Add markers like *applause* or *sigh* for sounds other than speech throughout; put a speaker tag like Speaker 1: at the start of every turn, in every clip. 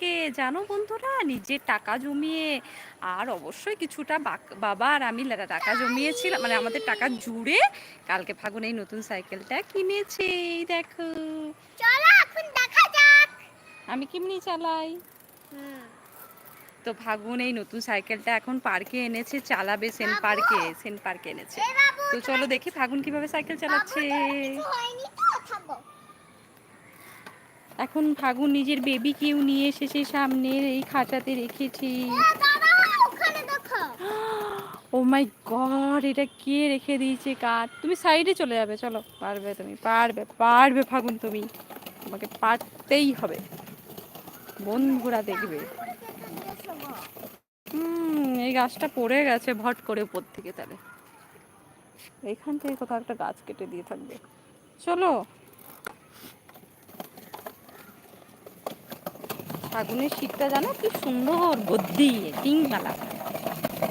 Speaker 1: থেকে জানো বন্ধুরা? নিজের টাকা জমিয়ে আর অবশ্যই কিছুটা বাবা আর আমি টাকা জমিয়েছিলাম মানে আমাদের টাকা জুড়ে কালকে ফাগুন এই নতুন সাইকেলটা কিনেছে দেখো।
Speaker 2: চলো এখন দেখা যাক।
Speaker 1: আমি কেমনি চালাই? তো ফাগুন এই নতুন সাইকেলটা এখন পার্কে এনেছে চালাবে সেন পার্কে সেন পার্কে এনেছে। তো চলো দেখি ফাগুন কীভাবে সাইকেল চালাচ্ছে
Speaker 2: বাবু, তোর কিছু হয়নি তো থাকো
Speaker 1: এখন ফাগুন নিজের বেবি কেউ নিয়ে এসেছে সামনে এই খাঁচাতে রেখেছি। ও মাই গড এটা কে রেখে দিয়েছে কাঠ তুমি সাইডে চলে যাবে চলো। পারবে তুমি পারবে পারবে ফাগুন তুমি। তোমাকে পারতেই হবে। বন্ধুরা দেখবে। হুম এই গাছটা পড়ে গেছে ভট করে উপর থেকে তাহলে। এখান থেকে কোথাও একটা গাছ কেটে দিয়ে থাকবে। চলো। ফাগুনের শীতটা জানো কি সুন্দর গদ্দি টিংওয়ালা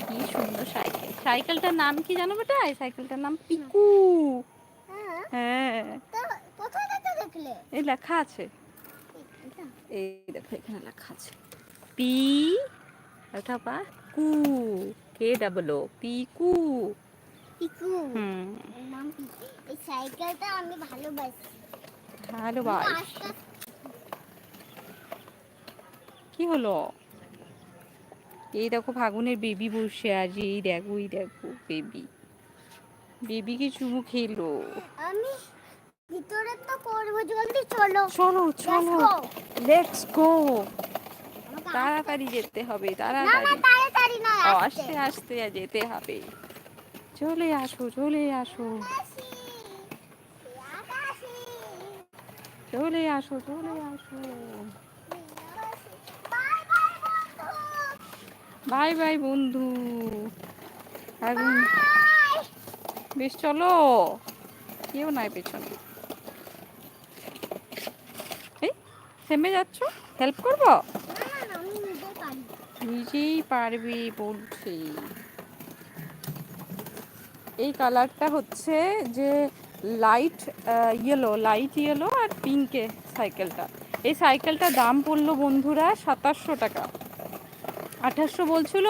Speaker 1: কি সুন্দর সাইকেল। সাইকেলটার নাম কি জানো বেটা? এই সাইকেলটার নাম পিকু।
Speaker 2: হ্যাঁ।
Speaker 1: এই লেখা আছে। এই দেখো এখানে লেখা আছে। পি ওটা পা কু কে ডাবল? ও পিকু।
Speaker 2: পিকু।
Speaker 1: হুম।
Speaker 2: নাম পিকু এই সাইকেলটা আমি ভালোবাসি।
Speaker 1: কি হলো? এই দেখো ফাগুনের বেবি বসে আছে এই দেখো এই দেখো বেবি বেবিকে চুমু খেলো?
Speaker 2: আমি ভিতরে তো করব জলদি চলো।
Speaker 1: চলো চলো। লেটস গো তাড়াতাড়ি যেতে হবে তাড়াতাড়ি।
Speaker 2: আস্তে।
Speaker 1: আস্তে যেতে হবে। চলে আসো চলে আসো। চলে আসো চলে আসো
Speaker 2: বাই বাই বন্ধু
Speaker 1: বাই বাই বন্ধু। বেশ, চলো। কেউ নাই পেছনে। এই, থেমে যাচ্ছ? হেল্প করব? নিজেই পারবি বলছি। এই কালারটা হচ্ছে যে লাইট ইয়েলো লাইট ইয়েলো আর পিঙ্কে সাইকেলটা এই সাইকেলটার দাম পড়ল বন্ধুরা সাতাশশো টাকা। আঠাশশো বলছিল,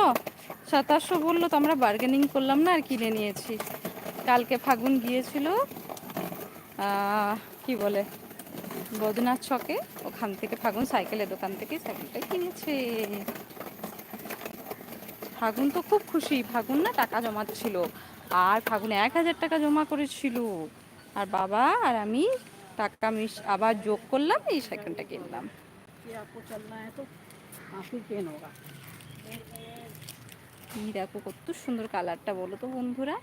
Speaker 1: সাতাশশো বলল তো আমরা বার্গেনিং করলাম না আর কিনে নিয়েছি। কালকে ফাগুন গিয়েছিল কি বলে বদনাথ ছকে ওখান থেকে ফাগুন সাইকেলের দোকান থেকে সাইকেলটা কিনেছে। ফাগুন তো খুব খুশি, ফাগুন না টাকা জমাচ্ছিল, আর ফাগুন এক হাজার টাকা জমা করেছিল। আর বাবা আর আমি টাকা মিশ, আবার যোগ করলাম, এই সাইকেলটা কিনলাম। দেখো কত সুন্দর কালারটা বলো তো বন্ধুরা।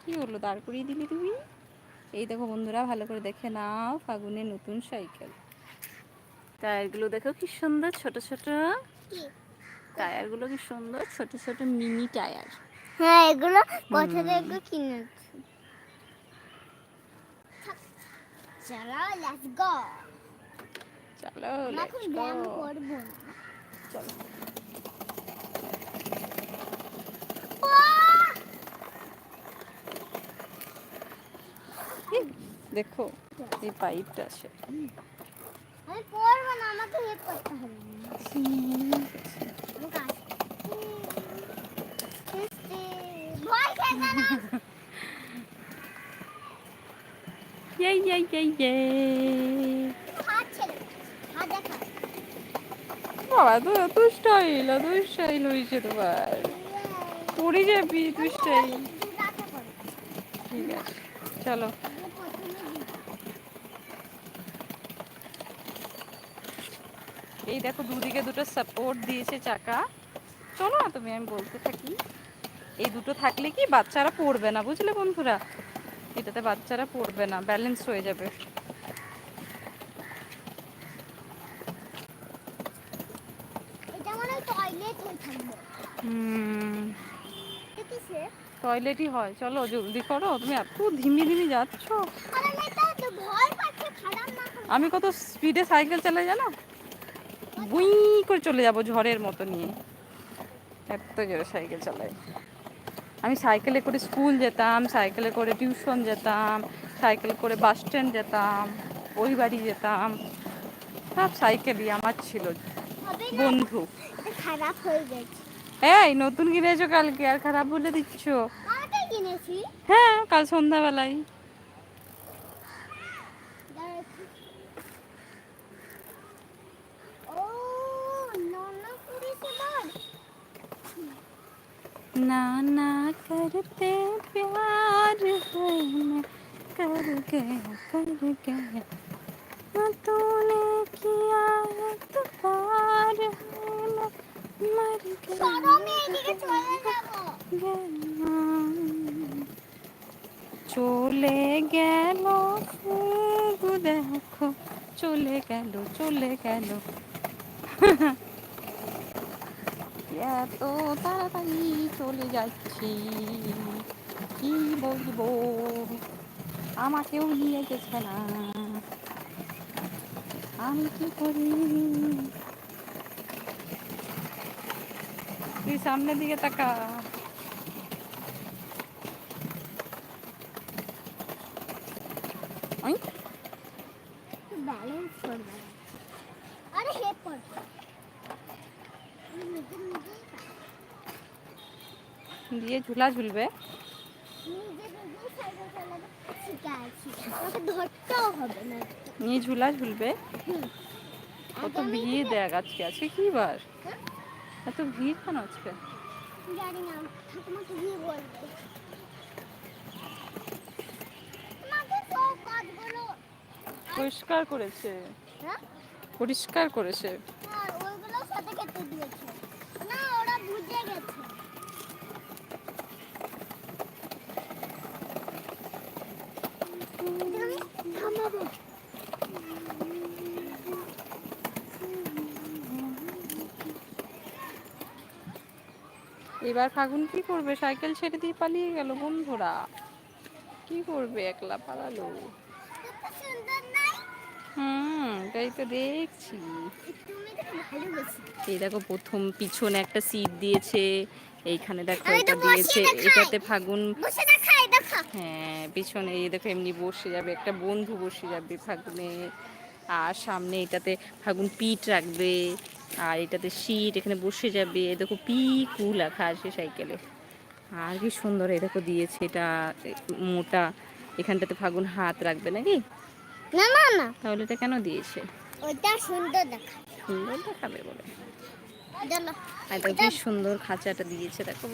Speaker 1: কি হলো দাঁড় দিলি তুমি? এই দেখো বন্ধুরা ভালো করে দেখে নাও ফাগুনের নতুন সাইকেল টায়ারগুলো দেখো কি সুন্দর ছোট ছোট। টায়ারগুলো কি সুন্দর ছোট ছোট মিনি টায়ার।
Speaker 2: হ্যাঁ এগুলো কোথা থেকে কিনেছি চলো লেটস গো
Speaker 1: চলো
Speaker 2: এখন
Speaker 1: let's
Speaker 2: ব্যায়াম
Speaker 1: go.
Speaker 2: করব না।
Speaker 1: চলো।
Speaker 2: আহ!
Speaker 1: দেখো এই পাইপটা আছে।
Speaker 2: আমি পড়ব না আমাকে হেল্প করতে হবে। আমাকে আসতে- আসতে। ভয় *laughs* খেতে না
Speaker 1: ইয়ে ইয়ে ইয়ে ইয়ে
Speaker 2: হাত ছেড়ে হাত দেখা
Speaker 1: বাবা, তো এত স্টাইল হয়েছে তোমার। পড়ে যাবি
Speaker 2: করো
Speaker 1: ঠিক আছে, চলো। এই দেখো, দুদিকে দুটো সাপোর্ট দিয়েছে চাকা। চলো না তুমি, আমি বলতে থাকি। এই দুটো থাকলে কি বাচ্চারা পড়বে না, বুঝলে বন্ধুরা? এটাতে বাচ্চারা পড়বে না ব্যালেন্স হয়ে যাবে
Speaker 2: এটা মনে হয় টয়লেট হয়ে থাকবে
Speaker 1: হুম
Speaker 2: এটা কিসে
Speaker 1: টয়লেটই হয়। চলো জলদি করো তুমি এত ধিমি ধিমি যাচ্ছ। আমি কত স্পিডে সাইকেল চালাই জানো? বুই করে চলে যাব ঝড়ের মতো নিয়ে। এত জোরে সাইকেল চালাই। আমি সাইকেলে করে স্কুল যেতাম সাইকেলে করে টিউশন যেতাম সাইকেল করে বাস স্ট্যান্ড যেতাম ওই বাড়ি যেতাম। সব সাইকেলই আমার ছিল বন্ধু।
Speaker 2: খারাপ হয়ে গেছে
Speaker 1: এই নতুন কিনেছো কালকে আর খারাপ বলে দিচ্ছ
Speaker 2: কালকে কিনেছি
Speaker 1: হ্যাঁ কাল সন্ধ্যাবেলায়
Speaker 2: দাঁড়া একটু। ও ননা করেছে বল
Speaker 1: ना ना करते प्यार है मैं कर गया कर गया ना तूने किया है तो पार है मैं मर
Speaker 2: চলো
Speaker 1: গেল দেখো চলে গেল চলে গেল। এত তাড়াতাড়ি চলে যাচ্ছি কি বলব? আমাকেও নিয়ে গেছে না। আমি কি করি? তুই সামনের দিকে তাকা। দিয়ে ঝুলা ঝুলবে।
Speaker 2: আছি।
Speaker 1: নিয়ে ঝুলা ঝুলবে। কত
Speaker 2: আমি
Speaker 1: দেখ আজকে আজকে কি বার?
Speaker 2: হ্যাঁ?
Speaker 1: এত ভিড় কেন আজকে?
Speaker 2: জানি না ঠাকুমাকে গিয়ে বলব।
Speaker 1: পরিষ্কার করেছে।
Speaker 2: হ্যাঁ?
Speaker 1: পরিষ্কার করেছে।
Speaker 2: ওইগুলো সাথে খেতে দিয়েছে। না ওরা বুঝে গেছে। থামাবো।
Speaker 1: এবার ফাগুন কি করবে? সাইকেল ছেড়ে দিয়ে পালিয়ে গেল বন্ধুরা। কি করবে? একলা পালালো। হুম তাই তো দেখছি। এই দেখো প্রথম পিছনে একটা সিট দিয়েছে। এইখানে দেখো এটা দিয়েছে। এটাতে ফাগুন হ্যাঁ পিছনে এই দেখো এমনি বসে যাবে। একটা বন্ধু বসে যাবে ফাগুনে। আর সামনে এটাতে ফাগুন পিঠ রাখবে। আর এটাতে সিট এখানে বসে যাবে। এই দেখো পিকু লেখা আছে সাইকেলে। আর কি সুন্দর এই দেখো দিয়েছে এটা মোটা। এখানটাতে ফাগুন হাত রাখবে নাকি?
Speaker 2: না না না।
Speaker 1: তাহলে এটা কেন দিয়েছে?
Speaker 2: ওইটা সুন্দর দেখা
Speaker 1: সুন্দর দেখাবে বলে। আর সুন্দর খাঁচাটা দিয়েছে দেখো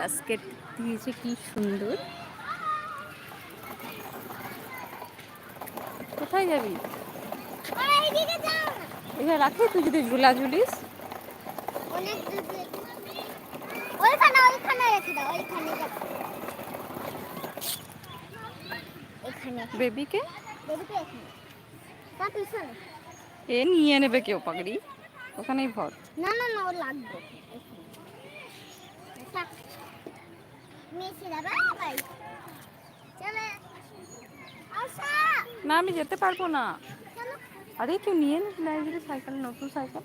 Speaker 1: বাস্কেট দিয়েছে কি সুন্দর। কোথায় যাবি? এখানে রাখে তুই যদি ঝুলা ঝুলিস।
Speaker 2: ওইখানে ওইখানে রেখে দাও ওইখানে
Speaker 1: বেবিকে? এ নিয়ে নেবে কেউ পাগড়ি? ওখানেই ভর।
Speaker 2: না ও লাগবে।
Speaker 1: আমি যেতে পারব না। আরে কেউ নিয়ে নিস সাইকেল নতুন সাইকেল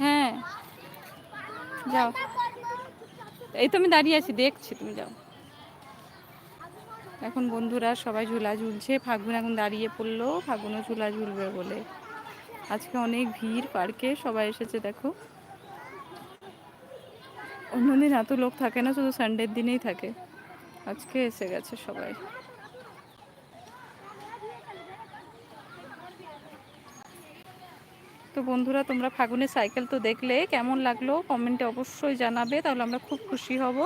Speaker 1: হ্যাঁ। যাও। এই তো আমি দাঁড়িয়ে আছি, দেখছি, তুমি যাও। এখন বন্ধুরা সবাই ঝুলা ঝুলছে, ফাগুন এখন দাঁড়িয়ে পড়ল, ফাগুনও ঝুলা ঝুলবে বলে। আজকে অনেক ভিড় পার্কে, সবাই এসেছে, দেখো। অন্যদিন এত লোক থাকে না, শুধু সানডের দিনেই থাকে। আজকে এসে গেছে সবাই। তো বন্ধুরা, তোমরা ফাগুনের সাইকেল তো দেখলে, কেমন লাগল কমেন্টে অবশ্যই জানাবে, তাহলে আমরা খুব খুশি হব।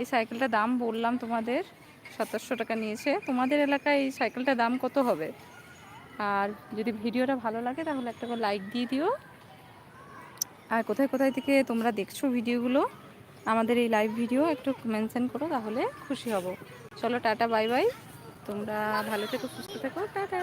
Speaker 1: এই সাইকেলটার দাম বললাম তোমাদের সতেরোশো টাকা নিয়েছে। তোমাদের এলাকায় এই সাইকেলটার দাম কত হবে? আর যদি ভিডিওটা ভালো লাগে, তাহলে একটা করে লাইক দিয়ে দিও। আর কোথায় কোথায় থেকে তোমরা দেখছ ভিডিওগুলো, আমাদের এই লাইভ ভিডিও একটু মেনশন করো, তাহলে খুশি হব। চলো, টাটা বাই বাই তোমরা ভালো থেকো, সুস্থ থেকো, টাটা।